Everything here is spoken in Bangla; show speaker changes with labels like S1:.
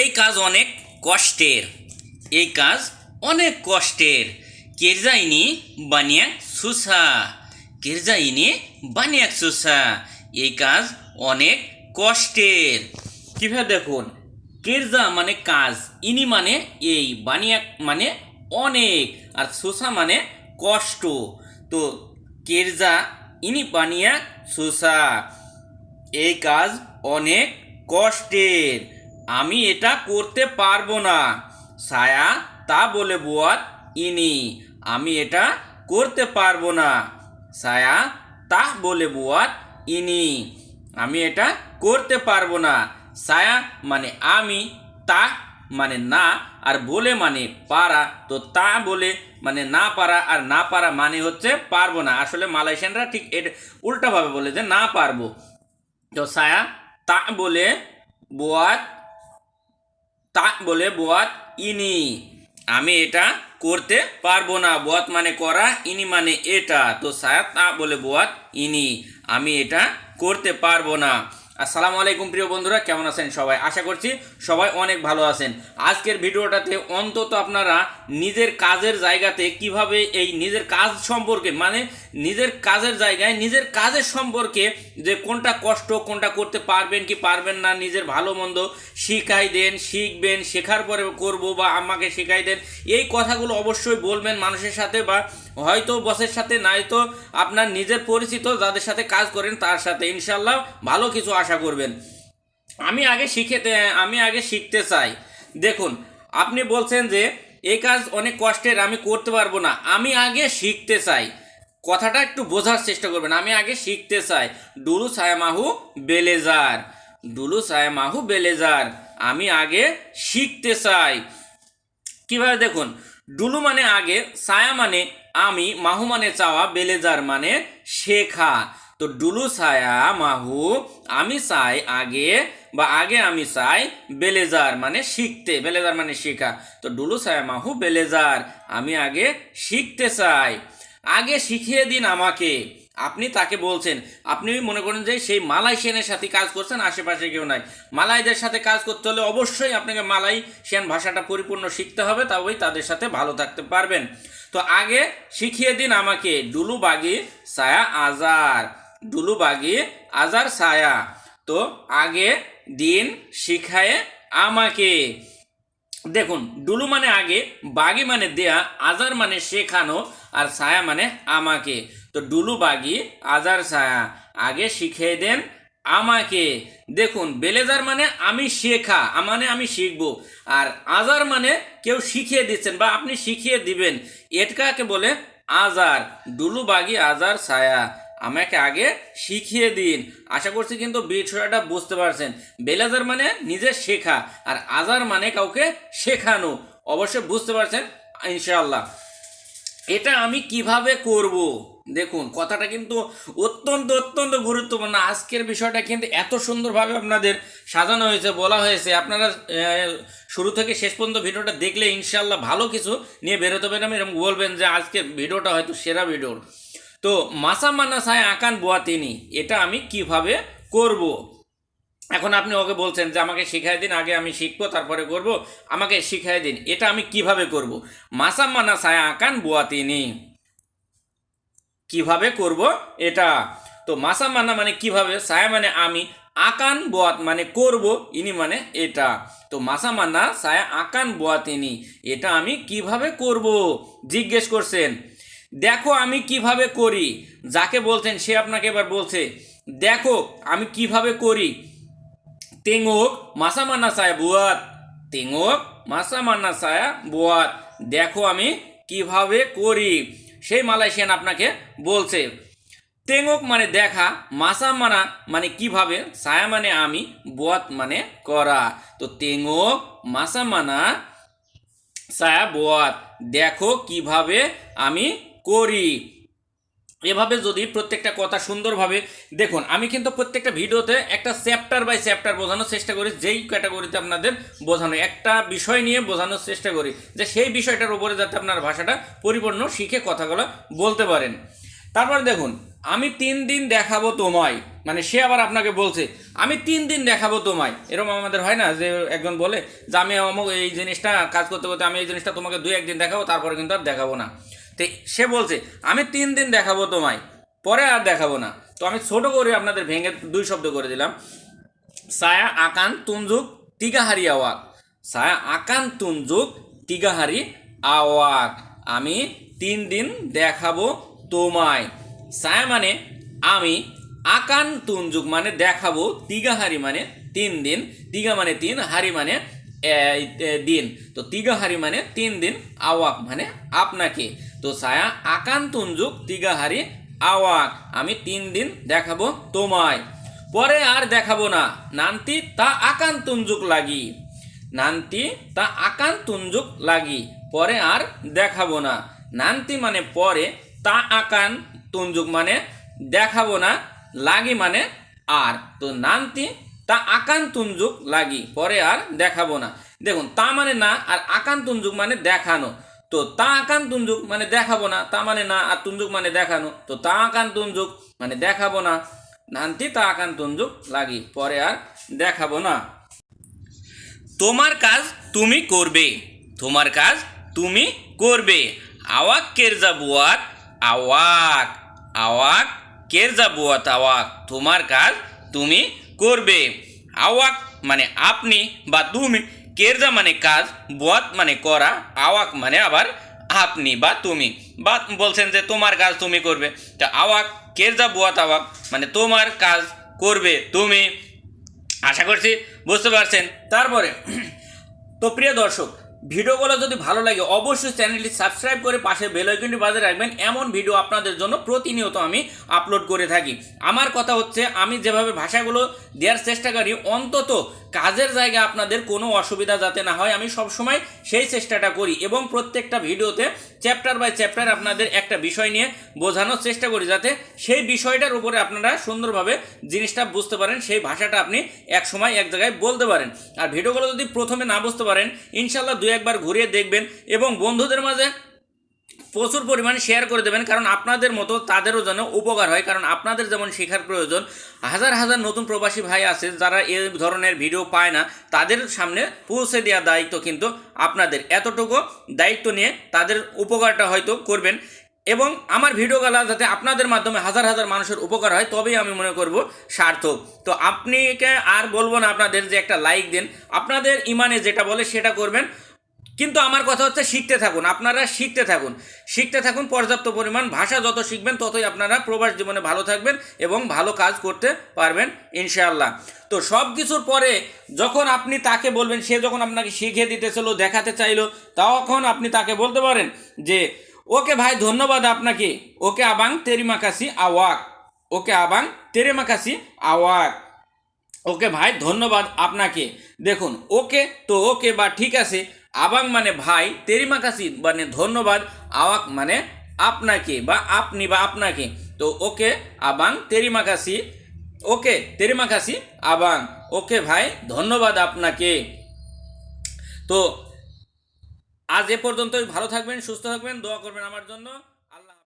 S1: এই কাজ অনেক কষ্টের, এই কাজ অনেক কষ্টের। কেরজাইনি বানিয়াক সুসা, কেরজাইনি বানিয়াক সুসা। এই কাজ অনেক কষ্টের। কীভাবে দেখুন? কেরজা মানে কাজ, ইনি মানে এই বানিয়াক মানে অনেক, আর সুসা মানে কষ্ট। তো কেরজা, ইনি বানিয়াক সুসা। এই কাজ অনেক কষ্টের। আমি এটা করতে পারব না। সায়া তা বলে বুয়াত ইনি, আমি এটা করতে পারব না। সায়া তা বলে বুয়াত ইনি, আমি এটা করতে পারব না। সায়া মানে আমি, তা মানে না, আর বলে মানে পারা। তো তা বলে মানে না পারা, আর না পারা মানে হচ্ছে পারব না। আসলে মালয়েশিয়ানরা ঠিক এটা উল্টাভাবে বলে যে না পারব। তো সায়া তা বলে বোয়াত তা, বলে বত ইনি। আমি এটা করতে পারব না। বত মানে করা, ইনি মানে এটা। তো সায়াত তা বলে বত ইনি। আমি এটা করতে পারব না। আসসালামু আলাইকুম প্রিয় বন্ধুরা, কেমন আছেন সবাই? আশা করছি সবাই অনেক ভালো আছেন। আজকের ভিডিওটাতে অন্তত আপনারা নিজের কাজের জায়গাতে কীভাবে এই নিজের কাজ সম্পর্কে মানে নিজের কাজের জায়গায় নিজের কাজের সম্পর্কে যে কোনটা কষ্ট, কোনটা করতে পারবেন কি পারবেন না, নিজের ভালো মন্দ শিখাই দেন, শিখবেন, শেখার পরে করব বা আমাকে শেখাই দেন, এই কথাগুলো অবশ্যই বলবেন মানুষের সাথে বা হয়তো বসের সাথে নয়তো আপনার নিজের পরিচিত যাদের সাথে কাজ করেন তার সাথে ইনশাল্লাহ ভালো কিছু আশা করবেন। আমি আগে শিখেতে, আমি আগে শিখতে চাই। দেখুন, আপনি বলছেন যে এই কাজ অনেক কষ্টের, আমি করতে পারব না। আমি আগে শিখতে চাই। কথাটা একটু বোঝার চেষ্টা করবেন। আমি আগে শিখতে চাই। ডুলু ছায়ামাহু বেলেজার, ডুলু ছায়ামাহু বেলেজার। আমি আগে শিখতে চাই। কীভাবে দেখুন, ডুলু মানে আগে সায়া মানে আমি মাহু মানে চাওয়া বেলেজার মানে শেখা। তো ডুলু ছায়া মাহু, আমি চাই আগে বা আগে আমি চাই বেলেজার মানে শিখতে বেলেজার মানে শেখা। তো ডুলু ছায়া মাহু বেলেজার আমি আগে শিখতে চাই। আগে শিখিয়ে দিন আমাকে। আপনি তাকে বলছেন, আপনি মনে করেন যে সেই মালয়েশিয়ানের সাথে কাজ করছেন, আশেপাশে কেউ নাই। মালাইদের সাথে কাজ করতে হলে অবশ্যই আপনাকে মালয়েশিয়ান ভাষাটা পরিপূর্ণ শিখতে হবে, তবেই তাদের সাথে ভালো থাকতে পারবেন। তো আগে শিখিয়ে দিন আমাকে ডুলু বাগি সায়া আজার ডুলু বাগি আজার সায়া। তো আগে দিন শিখায় আমাকে। দেখুন ডুলু মানে আগে, বাগি মানে দেয়া, আজার মানে শেখানো, আর সায়া মানে আমাকে। তো ডুলু বাগি আজার ছায়া, আগে শিখিয়ে দেন আমাকে। দেখুন, বেলেজার মানে আমি শেখা মানে আমি শিখব। আর আজার মানে কেউ শিখিয়ে দিচ্ছেন বা আপনি শিখিয়ে দিবেন। এটকাকে বলে আজার, ডুলু বাগি আজার ছায়া। আমাকে আগে শিখিয়ে দিন। আশা করছি কিন্তু বিষয়টা বুঝতে পারছেন। বেলাজার মানে নিজে শেখা, আর আজার মানে কাউকে শেখানো। অবশ্যই বুঝতে পারছেন, ইনশাআল্লাহ। এটা আমি কীভাবে করব? দেখুন, কথাটা কিন্তু অত্যন্ত অত্যন্ত গুরুত্বপূর্ণ। আজকের বিষয়টা কিন্তু এত সুন্দরভাবে আপনাদের সাজানো হয়েছে, বলা হয়েছে। আপনারা শুরু থেকে শেষ পর্যন্ত ভিডিওটা দেখলে ইনশাল্লাহ ভালো কিছু নিয়ে বেরোতে পারেন এরকম বলবেন যে আজকের ভিডিওটা হয়তো সেরা ভিডিওর। তো, মাসা মানা সায় আকান বোয়া তিনি, এটা আমি কীভাবে করব। এখন আপনি ওকে বলছেন যে আমাকে শিখাই দিন, আগে আমি শিখব, তারপরে করব। আমাকে শিখাই দিন, এটা আমি কীভাবে করব? মাসা মানা সায় আকান বোয়া তিনি। কীভাবে করব এটা? তো মাসা মানা মানে কীভাবে, সায়া মানে আমি, আকান বোয়াত মানে করব, ইনি মানে এটা। তো মাসা মানা সায়া, আকান বোয়াত ইনি, এটা আমি কীভাবে করব? জিজ্ঞেস করছেন। দেখো আমি কীভাবে করি। যাকে বলছেন, সে আপনাকে এবার বলছে, দেখো আমি কীভাবে করি? তেঙক, মাসা মান্না, সায়া, বুয়াত। তেঙক, মাসা মান্না, সায়া, বুয়াত। দেখো আমি কীভাবে করি। সেই মালয়েশিয়ান আপনাকে বলছে তেঙ্গক মানে দেখা, মাসা মানা মানে কীভাবে, সায়া মানে আমি বত মানে করা। তো তেঙ্গক মাসা মানা, সায়া বত দেখো কীভাবে আমি করি। এভাবে যদি প্রত্যেকটা কথা সুন্দরভাবে, দেখুন, আমি কিন্তু প্রত্যেকটা ভিডিওতে একটা চ্যাপ্টার বাই চ্যাপ্টার বোঝানোর চেষ্টা করি, যেই ক্যাটাগরিতে আপনাদের বোঝানো, একটা বিষয় নিয়ে বোঝানোর চেষ্টা করি, যে সেই বিষয়টার উপরে যাতে আপনার ভাষাটা পরিপূর্ণ শিখে কথাগুলো বলতে পারেন। তারপর দেখুন,
S2: আমি তিন দিন দেখাবো তোমায় মানে সে আবার আপনাকে বলছে, আমি তিন দিন দেখাবো তোমায়। এরকম আমাদের হয় না, যে একজন বলে, যে আমি অমুক এই জিনিসটা কাজ করতে করতে আমি এই জিনিসটা তোমাকে দুই একদিন দেখাবো, তারপরে কিন্তু আর দেখাবো না। সে বলছে, আমি তিন দিন দেখাবো তোমায়, পরে আর দেখাবো না। তো আমি ছোট করে আপনাদের ভেঙে দুই শব্দ করে দিলাম। সায়া আকান তুনজুক তিগাহারি আওয়াক। সায়া আকান তুনজুক তিগাহারি আওয়াক। আমি তিন দিন দেখাবো তোমায়। সায়া মানে আমি আকান তুনজুক মানে দেখাবো, তিগাহারি মানে তিন দিন, তিগা মানে তিন, হারি মানে দিন। তো তিগাহারি মানে তিন দিন, আওয়াক মানে আপনাকে। তো সায়া আকান তুনজুক তিগাহারি আওয়াক। আমি তিন দিন দেখাবো তোমায়। পরে আর দেখাবো না। নান্তি তা আকান তুঞ্জুক লাগি। নান্তি তা আকান তুঞ্জুক লাগি। পরে আর দেখাবো না। নান্তি মানে পরে, তা আকান তুঞ্জুক মানে দেখাবো না। লাগি মানে আর। তো নান্তি তা আকান তুঞ্জুক লাগি। পরে আর দেখাবো না। দেখুন, তা মানে না আর আকান তুঞ্জুক মানে দেখানো। তো তা আকান তুঞ্জুক মানে দেখাবো না, তা মানে না, আর তুঞ্জুক মানে দেখানো। তো তা আকান তুঞ্জুক মানে দেখাবো না, নান্তি তা আকান তুঞ্জুক লাগি, পরে আর দেখাবো না।
S1: তোমার কাজ তুমি করবে, তোমার কাজ তুমি করবে। আওয়াক কেরজা বুয়াত আওয়াক আওয়াক কেরজা বুয়াত আওয়াক, তোমার কাজ তুমি করবে। আওয়াক মানে আপনি বা তুমি কেরজা মানে কাজ বত মানে করা, আওয়াক মানে আবার আপনি বা তুমি। বা বলছেন যে তোমার কাজ তুমি করবে। তা আওয়াক কেরজা বুয়াত, আওয়াক মানে তোমার কাজ করবে তুমি। আশা করছি বুঝতে পারছেন।
S2: তারপরে, তো প্রিয় দর্শক ভিডিওগুলো যদি ভালো লাগে, অবশ্যই চ্যানেলটি সাবস্ক্রাইব করে পাশে বেল আইকনটি বাজিয়ে রাখবেন। এমন ভিডিও আপনাদের জন্য প্রতিনিয়ত আমি আপলোড করে থাকি। আমার কথা হচ্ছে, আমি যেভাবে ভাষাগুলো দেওয়ার চেষ্টা করি, অন্তত কাজের জায়গায় আপনাদের কোনো অসুবিধা যাতে না হয়, আমি সবসময় সেই চেষ্টাটা করি এবং প্রত্যেকটা ভিডিওতে চ্যাপ্টার বাই চ্যাপ্টার আপনাদের একটা বিষয় নিয়ে বোঝানোর চেষ্টা করি, যাতে সেই বিষয়টার উপরে আপনারা সুন্দরভাবে জিনিসটা বুঝতে পারেন, সেই ভাষাটা আপনি এক সময় এক জায়গায় বলতে পারেন। আর ভিডিওগুলো যদি প্রথমে না বুঝতে পারেন ইনশাল্লাহ দু একবার ঘুরিয়ে দেখবেন এবং বন্ধুদের মাঝে প্রচুর পরিমাণে শেয়ার করে দেবেন, কারণ আপনাদের মতো তাদেরও যেন উপকার হয়, কারণ আপনাদের যেমন শেখার প্রয়োজন। হাজার হাজার নতুন প্রবাসী ভাই আছে, যারা এই ধরনের ভিডিও পায় না, তাদের সামনে পৌঁছে দেওয়ার দায়িত্ব কিন্তু আপনাদের। এতটুকু দায়িত্ব নিয়ে তাদের উপকারটা হয়তো করবেন। এবং আমার ভিডিওগুলো যাতে আপনাদের মাধ্যমে হাজার হাজার মানুষের উপকার হয়, তবেই আমি মনে করব সার্থক। তো আপনিকে আর বলব না আপনাদের যে একটা লাইক দেন, আপনাদের ইমানে যেটা বলে সেটা করবেন। কিন্তু আমার কথা হচ্ছে শিখতে থাকুন, আপনারা শিখতে থাকুন। শিখতে থাকুন, পর্যাপ্ত পরিমাণ ভাষা যত শিখবেন, ততই আপনারা প্রবাস জীবনে ভালো থাকবেন এবং ভালো কাজ করতে পারবেন, ইনশাআল্লাহ। তো সব কিছুর পরে যখন আপনি তাকে বলবেন, সে যখন আপনাকে শিখিয়ে দিতেছিল, দেখাতে চাইলো, তখন আপনি তাকে বলতে পারেন যে, ওকে ভাই, ধন্যবাদ আপনাকে। ওকে আবাং তেরিমাকাশি আওয়াক। ওকে আবাং তেরিমাকাশি আওয়াক। ওকে ভাই, ধন্যবাদ আপনাকে। দেখুন, ওকে তো ওকে বা ঠিক আছে আবাং মানে ভাই তেরিমাকাশি মানে ধন্যবাদ, আওয়াক মানে আপনাকে বা আপনি বা আপনাকে। তো ওকে আবাং তেরিমাকাশি ওকে তেরিমাকাশি আবাং, ওকে ভাই, ধন্যবাদ আপনাকে। তো আজ এ পর্যন্তই, ভালো থাকবেন, সুস্থ থাকবেন, দোয়া করবেন আমার জন্য।